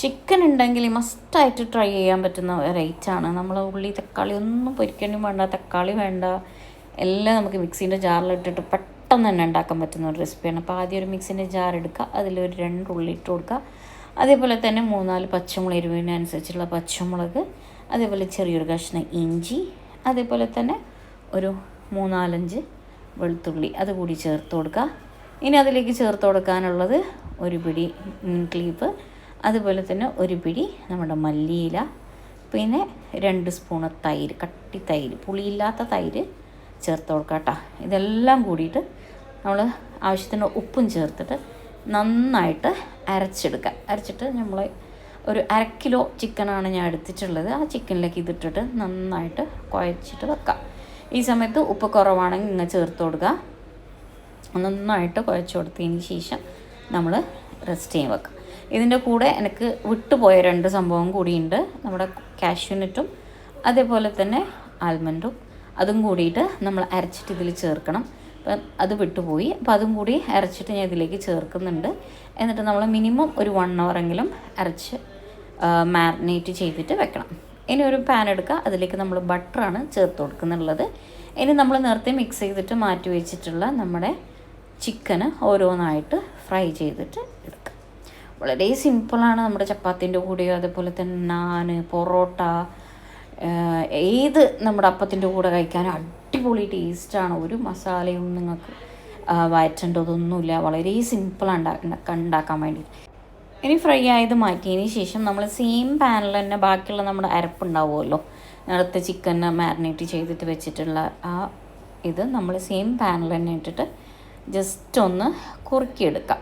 Chicken ഉണ്ടെങ്കിൽ മസ്റ്റായിട്ട് try ചെയ്യാൻ പറ്റുന്ന റേറ്റാണ്. നമ്മൾ ഉള്ളി തക്കാളി ഒന്നും പൊരിക്കാനും വേണ്ട തക്കാളി വേണ്ട. എല്ലാം നമുക്ക് മിക്സീന്റെ ജാറിലിട്ടിട്ട് പെട്ടെന്ന് തന്നെ ഉണ്ടാക്കാൻ പറ്റുന്ന ഒരു റെസിപ്പിയാണ് അപ്പോൾ ആദ്യം ഒരു മിക്സിന്റെ ജാർ എടുക്കുക. അതിലൊരു രണ്ട് ഉള്ളി ഇട്ട് കൊടുക്കുക. അതേപോലെ തന്നെ മൂന്നാൽ പച്ചമുളക് എരിവിനനുസരിച്ചുള്ള പച്ചമുളക് അതേപോലെ ചെറിയൊരു കഷ്ണം ഇഞ്ചി അതേപോലെ തന്നെ ഒരു മൂന്നാലഞ്ച് വെളുത്തുള്ളി അത് കൂടി ചേർത്ത് കൊടുക്കുക. ഇനി അതിലേക്ക് ചേർത്ത് കൊടുക്കാനുള്ളത് ഒരു പിടി ക്ലീപ്പ്. അതുപോലെ തന്നെ ഒരു പിടി നമ്മുടെ മല്ലിയില പിന്നെ രണ്ട് സ്പൂണ് തൈര് കട്ടി തൈര് പുളിയില്ലാത്ത തൈര് ചേർത്ത് കൊടുക്കുക കേട്ടോ ഇതെല്ലാം കൂടിയിട്ട് നമ്മൾ ആവശ്യത്തിന് ഉപ്പും ചേർത്തിട്ട് നന്നായിട്ട് അരച്ചെടുക്കുക അരച്ചിട്ട് നമ്മൾ ഒരു അര കിലോ ചിക്കനാണ് ഞാൻ എടുത്തിട്ടുള്ളത്. ആ ചിക്കനിലേക്ക് ഇതിട്ടിട്ട് നന്നായിട്ട് കുഴച്ചിട്ട് വെക്കാം. ഈ സമയത്ത് ഉപ്പ് കുറവാണെങ്കിൽ ഇങ്ങനെ ചേർത്ത് കൊടുക്കുക നന്നായിട്ട് കുഴച്ച് കൊടുത്തതിന് ശേഷം നമ്മൾ റെസ്റ്റ് ചെയ്യാൻ വെക്കാം. ഇതിന്റെ കൂടെ എനിക്ക് വിട്ടുപോയ രണ്ട് സംഭവം കൂടിയുണ്ട്. നമ്മുടെ കാഷ്യൂനട്ടും അതേപോലെ തന്നെ ആൽമണ്ടും അതും കൂടിയിട്ട് നമ്മൾ അരച്ചിട്ട് ഇതിൽ ചേർക്കണം. അപ്പം അത് വിട്ടുപോയി. അപ്പോൾ അതും കൂടി അരച്ചിട്ട് ഞാൻ ഇതിലേക്ക് ചേർക്കുന്നുണ്ട്. എന്നിട്ട് നമ്മൾ മിനിമം ഒരു വൺ അവറെങ്കിലും അരച്ച് മാരിനേറ്റ് ചെയ്തിട്ട് വെക്കണം. ഇനി ഒരു പാൻ എടുക്കുക. അതിലേക്ക് നമ്മൾ ബട്ടറാണ് ചേർത്ത് കൊടുക്കുന്നുള്ളത്. ഇനി നമ്മൾ നേരത്തെ മിക്സ് ചെയ്തിട്ട് മാറ്റി വെച്ചിട്ടുള്ള നമ്മുടെ ചിക്കന് ഓരോന്നായിട്ട് ഫ്രൈ ചെയ്തിട്ട് എടുക്കുക വളരെ സിമ്പിളാണ് നമ്മുടെ ചപ്പാത്തിന്റെ കൂടെയോ അതുപോലെ തന്നെ നാന് പൊറോട്ട ഏത് നമ്മുടെ അപ്പത്തിന്റെ കൂടെ കഴിക്കാൻ അടിപൊളി ടേസ്റ്റാണ് ഒരു മസാലയും നിങ്ങൾക്ക് വയറ്റേണ്ടതൊന്നുമില്ല. വളരെ സിമ്പിളാണ് ഉണ്ടാക്കാൻ വേണ്ടിയിട്ട്. ഇനി ഫ്രൈ ആയത് മാറ്റിയതിന് ശേഷം നമ്മൾ സെയിം പാനിൽ തന്നെ ബാക്കിയുള്ള നമ്മുടെ അരപ്പുണ്ടാവുമല്ലോ. നേരത്തെ ചിക്കൻ മാരിനേറ്റ് ചെയ്തിട്ട് വെച്ചിട്ടുള്ള ആ ഇത് നമ്മൾ സെയിം പാനിൽ തന്നെ ഇട്ടിട്ട് ജസ്റ്റ് ഒന്ന് കുറുക്കിയെടുക്കാം.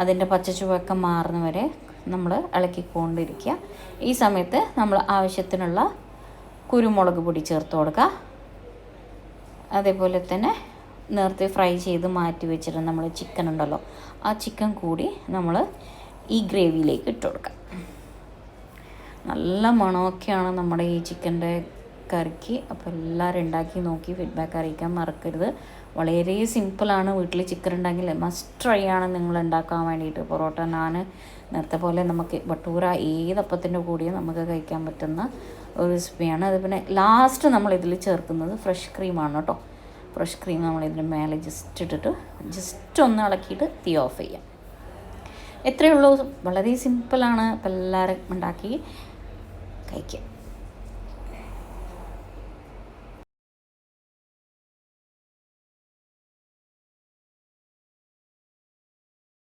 അതിന്റെ പച്ച ചുവക്ക മാറുന്ന വരെ നമ്മൾ ഇളക്കിക്കൊണ്ടിരിക്കുക. ഈ സമയത്ത് നമ്മൾ ആവശ്യത്തിനുള്ള കുരുമുളക് പൊടി ചേർത്ത് കൊടുക്കുക. അതേപോലെ തന്നെ നേരത്തെ ഫ്രൈ ചെയ്ത് മാറ്റി വെച്ചിട്ട് നമ്മൾ ചിക്കൻ ഉണ്ടല്ലോ ആ ചിക്കൻ കൂടി നമ്മൾ ഈ ഗ്രേവിയിലേക്ക് ഇട്ട് കൊടുക്കാം നല്ല മണമൊക്കെയാണ് നമ്മുടെ ഈ ചിക്കന്റെ കറിക്ക്. അപ്പോൾ എല്ലാവരും ഉണ്ടാക്കി നോക്കി ഫീഡ്ബാക്ക് അറിയിക്കാൻ മറക്കരുത്. വളരെ സിമ്പിളാണ് വീട്ടിൽ ചിക്കൻ ഉണ്ടെങ്കിൽ മസ്റ്റ് ട്രൈ ആണ് നിങ്ങൾ ഉണ്ടാക്കാൻ വേണ്ടിയിട്ട്. പൊറോട്ട നാൻ നേരത്തെ പോലെ നമുക്ക് ബട്ടൂര ഏതപ്പത്തിന്റെ കൂടിയും നമുക്ക് കഴിക്കാൻ പറ്റുന്ന ഒരു റെസിപ്പിയാണ് അത് പിന്നെ ലാസ്റ്റ് നമ്മൾ ഇതിൽ ചേർക്കുന്നത് ഫ്രഷ് ക്രീമാണ് കേട്ടോ ഫ്രഷ് ക്രീം നമ്മൾ ഇതിന് മേലെ ജസ്റ്റ് ഇട്ടിട്ട് ജസ്റ്റ് ഒന്ന് ഇളക്കിയിട്ട് തീ ഓഫ് ചെയ്യാം. എത്രയുള്ളൂ വളരെ സിമ്പിളാണ് അപ്പം എല്ലാവരും ഉണ്ടാക്കി കഴിക്കുക